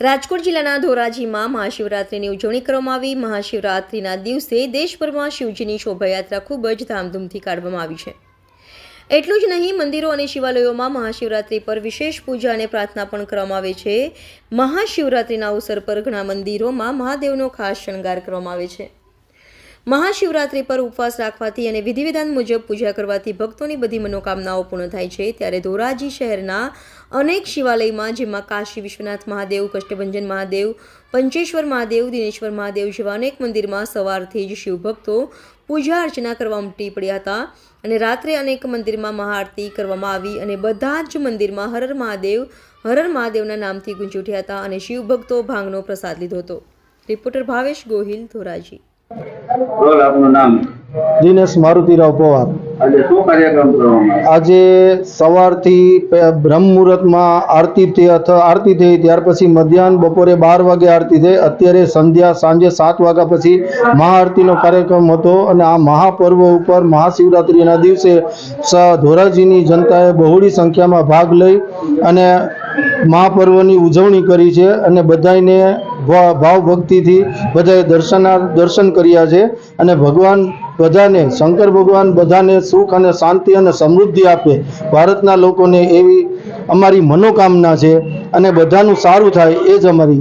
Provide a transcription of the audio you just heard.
રાજકોટ જિલ્લાના ધોરાજીમાં મહાશિવરાત્રિની ઉજવણી કરવામાં આવી. મહાશિવરાત્રિના દિવસે દેશભરમાં શિવજીની શોભાયાત્રા ખૂબ જ ધામધૂમથી કાઢવામાં આવી છે. એટલું જ નહીં, મંદિરો અને શિવાલયોમાં મહાશિવરાત્રિ પર વિશેષ પૂજા અને પ્રાર્થના પણ કરવામાં આવે છે. મહાશિવરાત્રિના અવસર પર ઘણા મંદિરોમાં મહાદેવનો ખાસ શણગાર કરવામાં આવે છે. મહાશિવરાત્રિ પર ઉપવાસ રાખવાથી અને વિધિવિધાન મુજબ પૂજા કરવાથી ભક્તોની બધી મનોકામનાઓ પૂર્ણ થાય છે. ત્યારે ધોરાજી શહેરના અનેક શિવાલયમાં, જેમાં કાશી વિશ્વનાથ મહાદેવ, કષ્ટભંજન મહાદેવ, પંચેશ્વર મહાદેવ, દિનેશ્વર મહાદેવ જેવા અનેક મંદિરમાં સવારથી જ શિવભક્તો પૂજા અર્ચના કરવા ઉમટી પડ્યા હતા અને રાત્રે અનેક મંદિરમાં મહાઆરતી કરવામાં આવી અને બધા જ મંદિરમાં હરર મહાદેવ હરર મહાદેવના નામથી ગુંજી ઉઠ્યા હતા અને શિવભક્તો ભાંગનો પ્રસાદ લીધો હતો. રિપોર્ટર ભાવેશ ગોહિલ, ધોરાજી. આપનું નામ? દિનેશ મારુતિરાવ પવાર. આજે સવારથી બ્રહ્મ મુહૂર્તમાં આરતી થઈ આરતી થઈ ત્યાર પછી મધ્યાહન બપોરે બાર વાગે આરતી થઈ અત્યારે સંધ્યા સાંજે સાત વાગ્યા પછી મહાઆરતીનો કાર્યક્રમ હતો અને આ મહાપર્વ ઉપર મહાશિવરાત્રિના દિવસે ધોરાજીની જનતાએ બહોળી સંખ્યામાં ભાગ લઈ અને મહાપર્વની ઉજવણી કરી છે અને બધાને ભાવ ભક્તિથી બધાએ દર્શના, દર્શન કર્યા છે અને ભગવાન બધાને, શંકર ભગવાન બધાને સુખ અને શાંતિ અને સમૃદ્ધિ આપે. ભારતના લોકોને એવી અમારી મનોકામના છે અને બધાનું સારું થાય એ જ અમારી